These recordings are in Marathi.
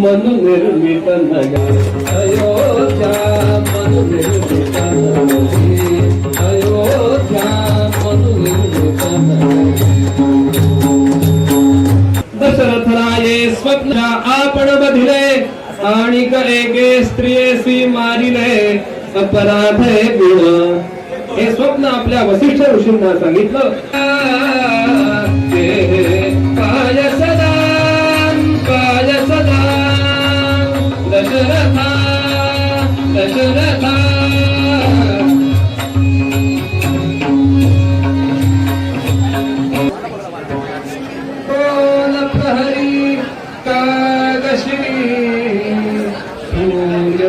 मन निर्मित नगर अयोध्या निर्मित अयोध्या निर्मित स्वप्न आपण बधिले आणि एके स्त्रियेसी मारिले अपराध गुण हे स्वप्न आपल्या वसिष्ठ ऋषींना सांगितलं. कोण प्रहरी कागशी सूर्य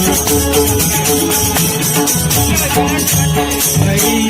Thank you.